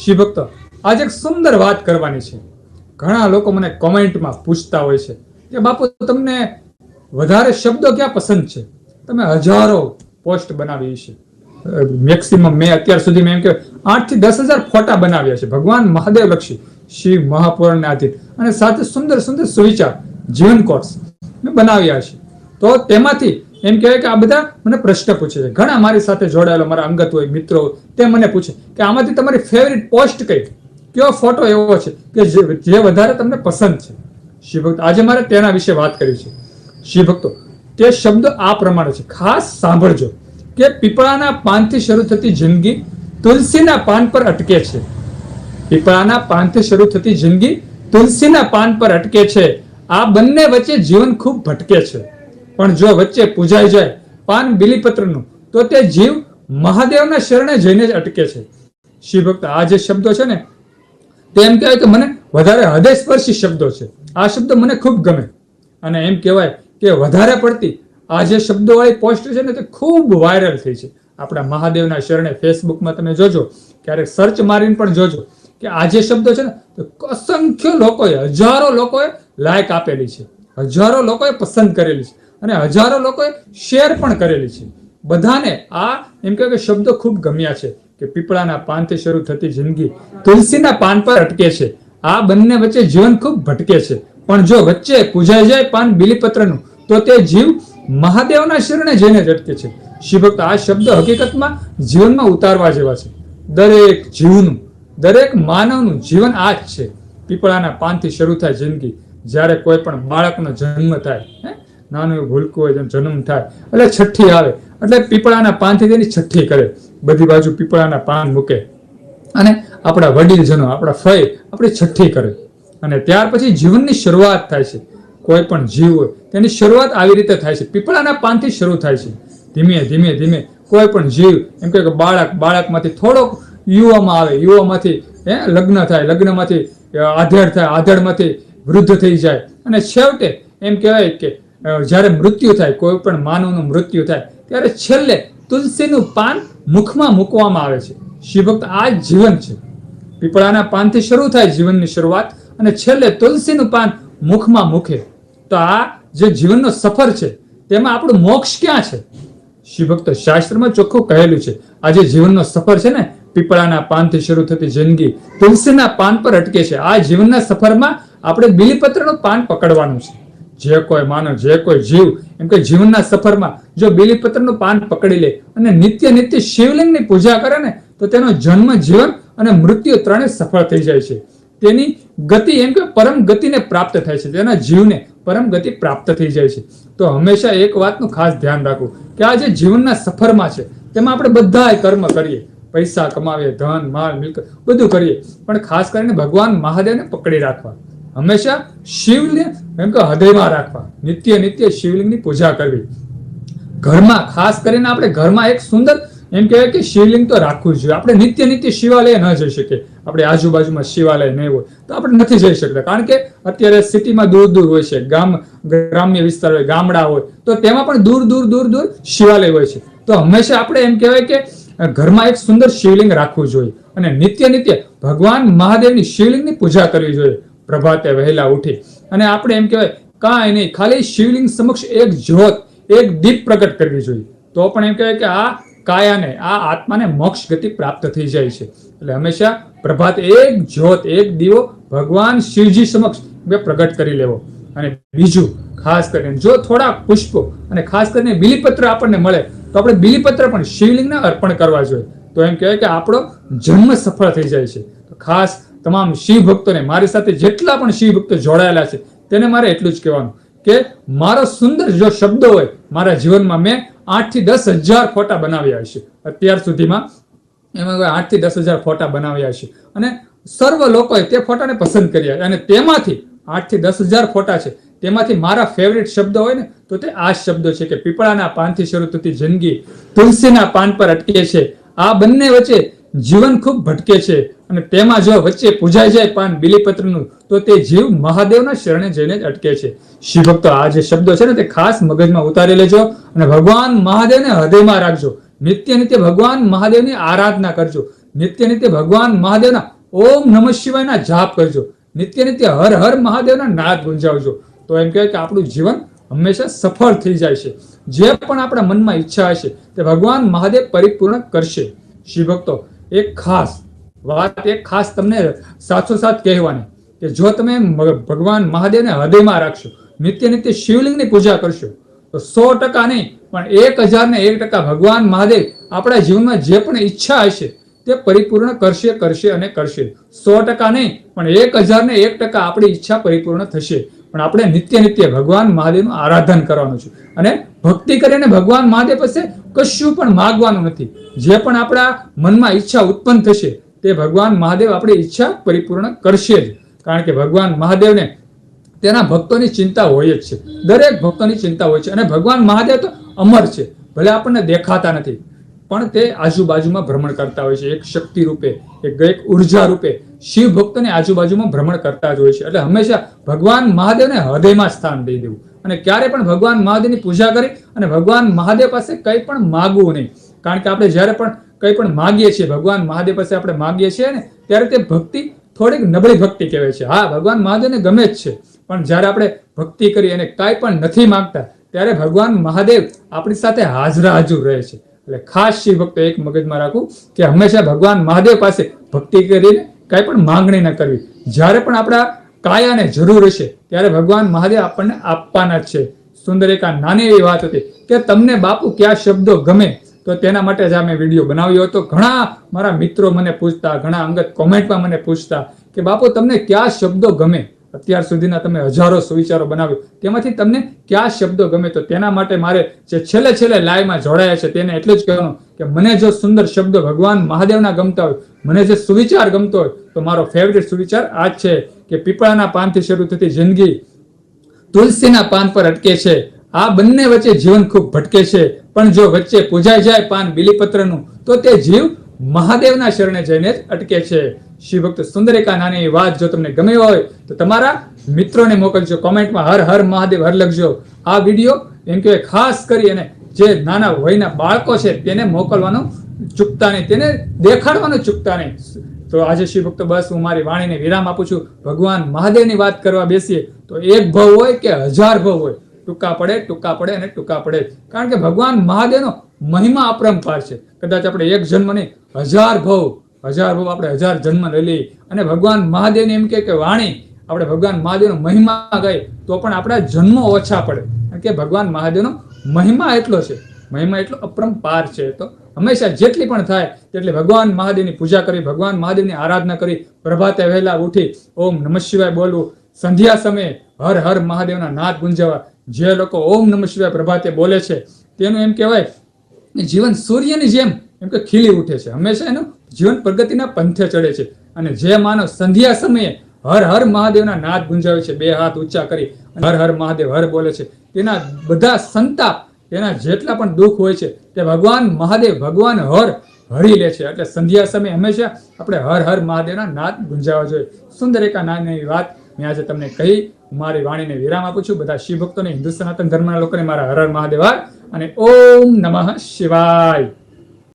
શિવ ભક્તો, આજે એક સુંદર વાત કરવાની છે. ઘણા લોકો મને કોમેન્ટમાં પૂછતા હોય છે કે બાપુ, તમને વધારે શબ્દો ક્યાં પસંદ છે? તમે હજારો પોસ્ટ બનાવી છે. મેક્સિમમ મેં અત્યાર સુધી મેં એમ કે આઠથી દસ હજાર ફોટા બનાવ્યા છે. ભગવાન મહાદેવ લક્ષી, શિવ મહાપુરાણને આધીન. અને સાથે સુંદર સુંદર સુવિચાર, જીવન કોર્સ મેં બનાવ્યા છે. તો તેમાંથી એમ કહેવાય કે આ બધા મને પ્રશ્ન પૂછે છે. ઘણા મારી સાથે જોડાયેલા મારા અંગત હોય, મિત્રો, તે મને પૂછે કે આમાંથી તમારી ફેવરિટ પોસ્ટ કઈ? કયો ફોટો એવો છે કે જે વધારે તમને પસંદ છે? શિવભક્ત, આજે મારે તેના વિશે વાત કરી છે. શિવભક્તો, તે શબ્દ આ પ્રમાણે છે. ખાસ સાંભળજો કે પીપળાના પાનથી શરૂ થતી જિંદગી તુલસીના પાન પર અટકે છે. પીપળાના પાનથી શરૂ થતી જિંદગી તુલસીના પાન પર અટકે છે. આ બંને વચ્ચે જીવન ખૂબ ભટકે છે. પણ જો વચ્ચે પૂજાઈ જાય પાન બિલીપત્રનું, તો તે જીવ મહાદેવના શરણે જઈને જ અટકે છે. શિવભક્ત આ જે શબ્દો છે ને, તે એમ કહેવાય કે મને વધારે હૃદયસ્પર્શી શબ્દો છે. આ શબ્દ મને ખૂબ ગમે. અને એમ કહેવાય કે વધારે પડતી આ જે શબ્દોવાળી પોસ્ટ છે ને, તે ખૂબ વાયરલ થઈ છે. આપણા મહાદેવના શરણે ફેસબુકમાં તમે જોજો, ક્યારેક સર્ચ મારીને પણ જોજો કે આ જે શબ્દો છે ને, તો અસંખ્ય લોકોએ, હજારો લોકોએ લાયક આપેલી છે. હજારો લોકોએ પસંદ કરેલી છે. અને હજારો લોકોએ શેર પણ કરેલી છે. બધાને આ એમ કહેવાય કે શબ્દો ખૂબ ગમ્યા છે કે પીપળાના પાનથી શરૂ થતી જિંદગી તુલસીના પાન પર અટકે છે. આ બંને વચ્ચે જીવન ખૂબ ભટકે છે. પણ જો વચ્ચે પૂજાઈ જાય પાન બિલીપત્રનું, તો તે જીવ મહાદેવના શરણે જઈને જ અટકે છે. શિવભક્ત આ શબ્દ હકીકતમાં જીવનમાં ઉતારવા જેવા છે. દરેક જીવનું, દરેક માનવનું જીવન આ જ છે. પીપળાના પાનથી શરૂ થાય જિંદગી, જ્યારે કોઈ પણ બાળકનો જન્મ થાય, હે? નાનું ભૂલકું હોય જેમ જન્મ થાય, એટલે છઠ્ઠી આવે. એટલે પીપળાના પાનથી તેની છઠ્ઠી કરે. બધી બાજુ પીપળાના પાન મૂકે. અને આપણા વડીલજનો, આપણા ફય આપણી છઠ્ઠી કરે. અને ત્યાર પછી જીવનની શરૂઆત થાય છે. કોઈ પણ જીવ હોય, તેની શરૂઆત આવી રીતે થાય છે. પીપળાના પાનથી શરૂ થાય છે. ધીમે ધીમે ધીમે. કોઈ પણ જીવ, એમ કે બાળક, બાળકમાંથી થોડોક યુવામાં આવે. યુવામાંથી, હે, લગ્ન થાય, લગ્નમાંથી આધેડ થાય, આધેડમાંથી વૃદ્ધ થઈ જાય. અને છેવટે એમ કહેવાય કે જ્યારે મૃત્યુ થાય, કોઈ પણ માનવનું મૃત્યુ થાય, ત્યારે છેલ્લે તુલસીનું પાન મુખમાં મૂકવામાં આવે છે. શિવભક્ત આ જીવન છે. પીપળાના પાનથી શરૂ થાય જીવનની શરૂઆત અને છેલ્લે તુલસીનું પાન મુખમાં મૂકે. તો આ જે જીવનનો સફર છે, તેમાં આપણું મોક્ષ ક્યાં છે? શિવભક્ત શાસ્ત્રમાં ચોખ્ખું કહેલું છે. આ જે જીવનનો સફર છે ને, પીપળાના પાનથી શરૂ થતી જિંદગી, તુલસીના પાન પર અટકે છે. આ જીવનના સફરમાં આપણે બિલીપત્રનું પાન પકડવાનું છે. જે કોઈ માનવ, જે કોઈ જીવ, એમ કે જીવનના સફરમાં જો બીલીપત્રનું પાન પકડી લે અને નિત્ય નિત્ય શિવલિંગની પૂજા કરે ને, તો તેનો જન્મ, જીવન અને મૃત્યુ ત્રણે સફળ થઈ જાય છે. તેની ગતિ એમ કે પરમ ગતિને પ્રાપ્ત થાય છે. તેના જીવને પરમ ગતિ પ્રાપ્ત થઈ જાય છે. તો હંમેશા એક વાતનું ખાસ ધ્યાન રાખવું કે આ જે જીવનના સફરમાં છે, તેમાં આપણે બધા કર્મ કરીએ. પૈસા કમાવીએ, ધન, માલ, મિલકત બધું કરીએ. પણ ખાસ કરીને ભગવાન મહાદેવને પકડી રાખવા. હંમેશા શિવને એમ કે હૃદયમાં રાખવા. નિત્ય નિત્ય શિવલિંગની પૂજા કરવી. ઘરમાં, ખાસ કરીને આપણે ઘરમાં એક સુંદર એમ કહેવાય કે શિવલિંગ તો રાખવું જોઈએ. આપણે નિત્ય નિત્ય શિવાલય ન જઈ શકીએ. આપણે આજુબાજુમાં શિવાલય નહીં હોય તો આપણે નથી જઈ શકતા. કારણ કે અત્યારે સિટીમાં દૂર દૂર હોય છે. ગામ, ગ્રામ્ય વિસ્તાર હોય, ગામડા હોય, તો તેમાં પણ દૂર દૂર દૂર દૂર શિવાલય હોય છે. તો હંમેશા આપણે એમ કહેવાય કે ઘરમાં એક સુંદર શિવલિંગ રાખવું જોઈએ. અને નિત્ય નિત્ય ભગવાન મહાદેવની શિવલિંગની પૂજા કરવી જોઈએ. પ્રભાતે વહેલા ઉઠી અને આપણે એમ કહેવાય, કાંઈ નહીં, ખાલી શિવલિંગ સમક્ષ એક જ્યોત, એક દીપ પ્રગટ કરવી જોઈએ. તો પણ એમ કહેવાય કે આ કાયાને, આ આત્માને મોક્ષ ગતિ પ્રાપ્ત થઈ જાય છે. એટલે હંમેશા પ્રભાત એક જ્યોત, એક દીવો ભગવાન શિવજી સમક્ષ પ્રગટ કરી લેવો. અને બીજું, ખાસ કરીને, જો થોડા પુષ્પો અને ખાસ કરીને બિલીપત્ર આપણને મળે, તો આપણે બિલીપત્ર પણ શિવલિંગને અર્પણ કરવા જોઈએ. તો એમ કહેવાય કે આપણો જન્મ સફળ થઈ જાય છે. તો ખાસ તમામ શિવ ભક્તોને મારી સાથે જેટલા પણ શિવ ભક્તો જોડાયેલા છે, તેને મારે એટલું જ કહેવાનું કે મારો સુંદર જો શબ્દો હોય, મારા જીવનમાં મેં આઠથી દસ હજાર ફોટા બનાવ્યા છે અત્યાર સુધીમાં એમાં આઠથી દસ હજાર ફોટા બનાવ્યા છે અને સર્વ લોકોએ તે ફોટાને પસંદ કર્યા અને તેમાંથી આઠથી દસ હજાર ફોટા છે. તેમાંથી મારા ફેવરેટ શબ્દ હોય ને, તો તે આ શબ્દો છે કે પીપળાના પાનથી શરૂ થતી જિંદગી, તુલસીના પાન પર અટકે છે. આ બંને વચ્ચે જીવન ખૂબ ભટકે છે. અને તેમાં જો વચ્ચે પૂજાઈ જાય પાન બિલીપત્રનું, તો તે જીવ મહાદેવના શરણે જઈને જ અટકે છે. શિવભક્તો આ જે શબ્દો છે ને, તે ખાસ મગજમાં ઉતારી લેજો અને ભગવાન મહાદેવને હૃદયમાં રાખજો. નિત્ય નિત્ય ભગવાન મહાદેવની આરાધના કરજો. નિત્ય નિત્ય ભગવાન મહાદેવના ઓમ નમઃ શિવાયના જાપ કરજો. નિત્ય નિત્ય હર હર મહાદેવના નાદ ગુંજાવજો. તો એમ કહેવાય કે આપણું જીવન હંમેશા સફળ થઈ જાય છે. જે પણ આપણા મનમાં ઈચ્છા હશે, તે ભગવાન મહાદેવ પરિપૂર્ણ કરશે. શિવ ભક્તો એક ખાસ વાત એક ખાસ તમને સાથોસાથ કહેવાની કે જો તમે ભગવાન મહાદેવને હૃદયમાં રાખશો, નિત્ય નિત્ય શિવલિંગની પૂજા કરશો, તો સો ટકા નહીં, પણ એક હજાર ને એક ટકા ભગવાન મહાદેવ આપણા જીવનમાં જે પણ ઈચ્છા હશે, તે પરિપૂર્ણ કરશે કરશે અને કરશે. સો ટકા નહીં, પણ એક હજાર ને એક ટકા આપણી ઈચ્છા પરિપૂર્ણ થશે. પણ આપણે નિત્ય નિત્ય ભગવાન મહાદેવનું આરાધન કરવાનું છે. અને ભક્તિ કરીને ભગવાન મહાદેવ પાસે કશું પણ માગવાનું નથી. જે પણ આપણા મનમાં ઈચ્છા ઉત્પન્ન થશે તે ભગવાન મહાદેવ આપણી ઈચ્છા પરિપૂર્ણ કરશે જ. કારણ કે ભગવાન મહાદેવને તેના ભક્તોની ચિંતા હોય જ છે. દરેક ભક્તોની ચિંતા હોય છે અને ભગવાન મહાદેવ તો અમર છે. ભલે આપણને દેખાતા નથી, પણ તે આજુબાજુમાં ભ્રમણ કરતા હોય છે. એક શક્તિ રૂપે, એક ઊર્જા રૂપે શિવ ભક્તોની આજુબાજુમાં ભ્રમણ કરતા જ હોય છે. એટલે હંમેશા ભગવાન મહાદેવને હૃદયમાં સ્થાન દઈ દેવું. અને ક્યારે પણ ભગવાન મહાદેવની પૂજા કરી અને ભગવાન મહાદેવ પાસે કંઈ પણ માગવું નહીં. કારણ કે આપણે જ્યારે પણ કંઈ પણ માગીએ છીએ, ભગવાન મહાદેવ પાસે આપણે માગીએ છીએ ને, ત્યારે તે ભક્તિ થોડીક નબળી ભક્તિ કહેવાય છે. હા, ભગવાન મહાદેવને ગમે જ છે, પણ જ્યારે આપણે ભક્તિ કરી અને કાંઈ પણ નથી માંગતા, ત્યારે ભગવાન મહાદેવ આપણી સાથે હાજરા હાજર રહે છે. એટલે ખાસ શિવ ભક્તો એક મગજમાં રાખવું કે હંમેશા ભગવાન મહાદેવ પાસે ભક્તિ કરીને કાંઈ પણ માંગણી ન કરવી. જ્યારે પણ આપણા કાયાને જરૂર હશે, ત્યારે ભગવાન મહાદેવ આપણને આપવાના જ છે. સુંદર એક આ નાની એવી વાત હતી કે તમને બાપુ કયા શબ્દો ગમે? તો તેના માટે જ આ મેં વીડિયો બનાવ્યો હતો. ઘણા મારા મિત્રો મને પૂછતા, ઘણા અંગત કોમેન્ટમાં મને પૂછતા કે, બાપુ, તમને કયા શબ્દો ગમે? અત્યાર સુધીના તમે હજારો સુવિચારો બનાવ્યો. તેમાંથી તમને કયા શબ્દો ગમે? તો તેના માટે મારે જે છેલ્લે છેલ્લે લાઈવમાં જોડાયા છે તેને એટલું જ કહેવાનું કે, મને જો સુંદર શબ્દો ભગવાન મહાદેવના ગમતા હોય, મને જે સુવિચાર ગમતો હોય, તો મારો ફેવરેટ સુવિચાર આ જ છે કે, પીપળાના પાનથી શરૂ થતી જિંદગી તુલસીના પાન પર અટકે છે. આ બંને વચ્ચે જીવન ખૂબ ભટકે છે. પણ જો વચ્ચે પૂજાઈ જાય પાન બિલીપત્રનું, તો તે જીવ મહાદેવના શરણે જઈને જ અટકે છે. શિવભક્ત ભક્ત સુંદર નાની વાત જો તમને ગમે હોય, તો તમારા મિત્રોને મોકલજો. કોમેન્ટમાં હર હર મહાદેવ, હર લખજો. આ વીડિયો એમ કે ખાસ કરી અને જે નાના વયના બાળકો છે તેને મોકલવાનું ચૂકતા નહીં, તેને દેખાડવાનું ચૂકતા નહીં. તો આજે ભક્તો બસ હું મારી વાણીને વિરામ આપું છું. ભગવાન મહાદેવની વાત કરવા બેસીએ, તો એક ભવ હોય કે હજાર ભવ હોય? ટૂંકા પડે ટૂંકા પડે અને ટૂંકા પડે. કારણ કે ભગવાન મહાદેવનો મહિમા અપરંપાર છે. કદાચ આપણે એક જન્મ નહીં, હજાર ભવ હજાર ભવ આપણે હજાર જન્મ લઈ લઈએ. અને ભગવાન મહાદેવની એમ કે, વાણી, આપણે ભગવાન મહાદેવનો મહિમા ગઈ તો પણ આપણા જન્મો ઓછા પડે. કારણ કે ભગવાન મહાદેવનો મહિમા એટલો છે. મહિમા એટલો અપરંપાર છે. તો હંમેશા જેટલી પણ થાય, તેટલી ભગવાન મહાદેવની પૂજા કરી, ભગવાન મહાદેવની આરાધના કરી, પ્રભાતે વહેલા ઉઠી, ઓમ નમઃ શિવાય બોલવું, સંધ્યા સમયે હર હર મહાદેવના નાદ ગુંજવા જે લોકો ઓમ નમઃ શિવાય પ્રભાતે બોલે છે, તેનું એમ કહેવાય જીવન સૂર્યની જેમ, એમ કે ખીલી ઉઠે છે. હંમેશા એનું જીવન પ્રગતિના પંથે ચડે છે. અને જે માનવ સંધ્યા સમયે હર હર મહાદેવના નાદ ગુંજાવે છે, બે હાથ ઊંચા કરી હર હર મહાદેવ હર બોલે છે. તેના બધા સંતાપ, તેના જેટલા પણ દુઃખ હોય છે, તે ભગવાન મહાદેવ, ભગવાન હર હરી લે છે. એટલે સંધ્યા સમયે હંમેશા આપણે હર હર મહાદેવના નાદ ગુંજાવવા જોઈએ. સુંદર એકા નાની વાત મેં આજે તમને કહી. હું મારી વાણીને વિરામ આપું છું. બધા શિવ ભક્તોને હિન્દુ સનાતન ધર્મના લોકોને મારા હર હર મહાદેવા. અને ઓમ નમઃ શિવાય.